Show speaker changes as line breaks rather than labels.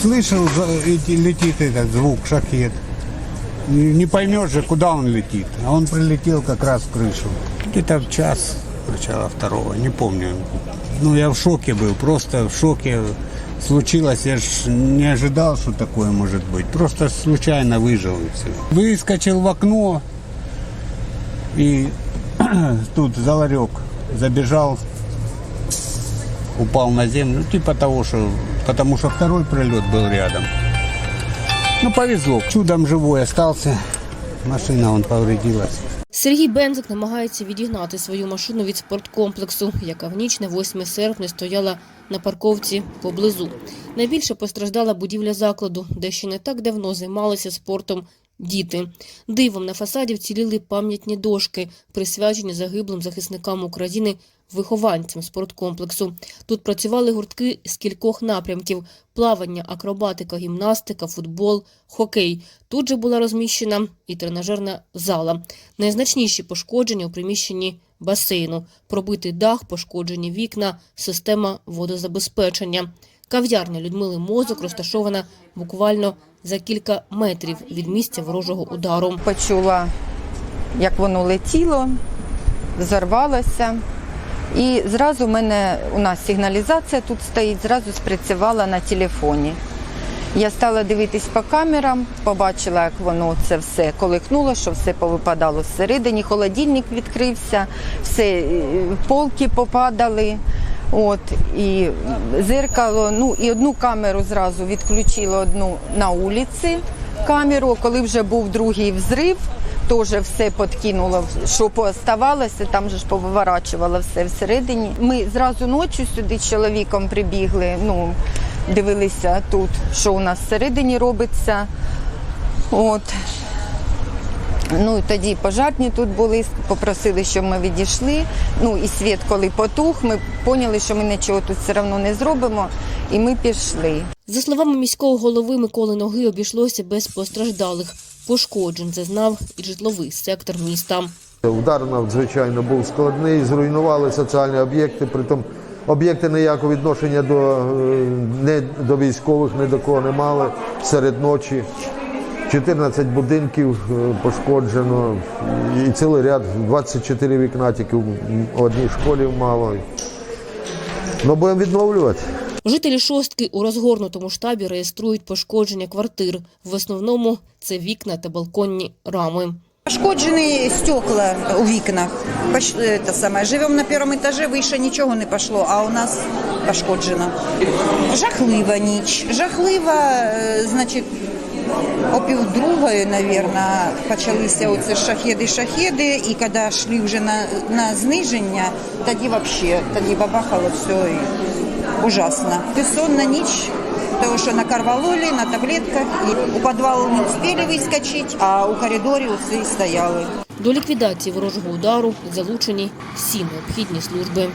слышал, летит этот звук, шахет. Не поймешь же, куда он летит. А он прилетел как раз в крышу. Где-то в час, начало второго, не помню. Ну, я в шоке был, просто в шоке случилось. Я ж не ожидал, что такое может быть. Просто случайно выжил и все. Выскочил в окно и тут за ларек забежал, упал на землю. Ну, типа того, что... Потому что второй прилет был рядом. Ну, повезло. Чудом живой остался. Машина он повредилась.
Сергій Бензик намагається відігнати свою машину від спорткомплексу, яка в ніч на 8 серпня стояла на парковці поблизу. Найбільше постраждала будівля закладу, де ще не так давно займалися спортом діти. Дивом на фасаді вціліли пам'ятні дошки, присвячені загиблим захисникам України вихованцям спорткомплексу. Тут працювали гуртки з кількох напрямків: плавання, акробатика, гімнастика, футбол, хокей. Тут же була розміщена і тренажерна зала. Найзначніші пошкодження у приміщенні басейну, пробитий дах, пошкоджені вікна, система водозабезпечення. Кав'ярня Людмили Мозок розташована буквально за кілька метрів від місця ворожого удару.
почула, як воно летіло, взорвалося. І зразу мене у нас сигналізація тут стоїть, зразу спрацювала на телефоні. Я стала дивитись по камерам, побачила, як воно це все колихнуло, що все повипадало всередині. Холодильник відкрився, все е, полки попадали. От і зеркало, ну і одну камеру зразу відключила одну на вулиці камеру. Коли вже був другий взрив, теж все подкинуло, що пооставалося, там же ж повиворачувало все всередині. Ми зразу ночі сюди чоловіком прибігли. Ну, дивилися тут, що у нас всередині робиться. От. Ну і тоді пожарні тут були, попросили, щоб ми відійшли. Ну і світ, коли потух, ми поняли, що ми нічого тут все одно не зробимо, і ми пішли.
За словами міського голови Миколи Ноги, обійшлося без постраждалих. Пошкоджень зазнав і житловий сектор міста.
Удар надзвичайно був складний, зруйнували соціальні об'єкти, притом об'єкти ніякого відношення до, е, не до військових, ні до кого не мали серед ночі. 14 будинків е, пошкоджено і цілий ряд, 24 вікна тільки в одній школі мало. Ну, будемо відновлювати.
Жителі шостки у розгорнутому штабі реєструють пошкодження квартир. В основному це вікна та балконні рами.
Пошкоджені стекла у вікнах. Пош- Это самое. Живемо на першому етажі, вище нічого не пішло, а у нас пошкоджено. Жахлива ніч. Жахлива, е, значить, о півдругої, мабуть, почалися оце шахеди-шахеди, і коли йшли вже на, на зниження, тоді взагалі, тоді бабахало все ужасно. Безсонна ніч, тому що на карвалолі, на таблетках, і у подвала не успели выскочить, а у коридорі усы стояли.
До ліквідації ворожого удару залучені всі необхідні служби.